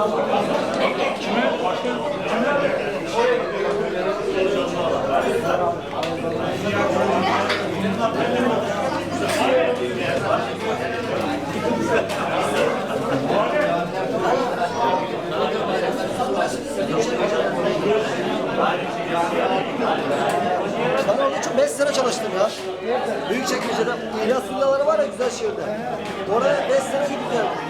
Ben orada çok 5 sene çalıştım ya. Büyükçekmece'de İlyas Villaları var ya güzel şehirde. Oraya 5 sene gidip geldim.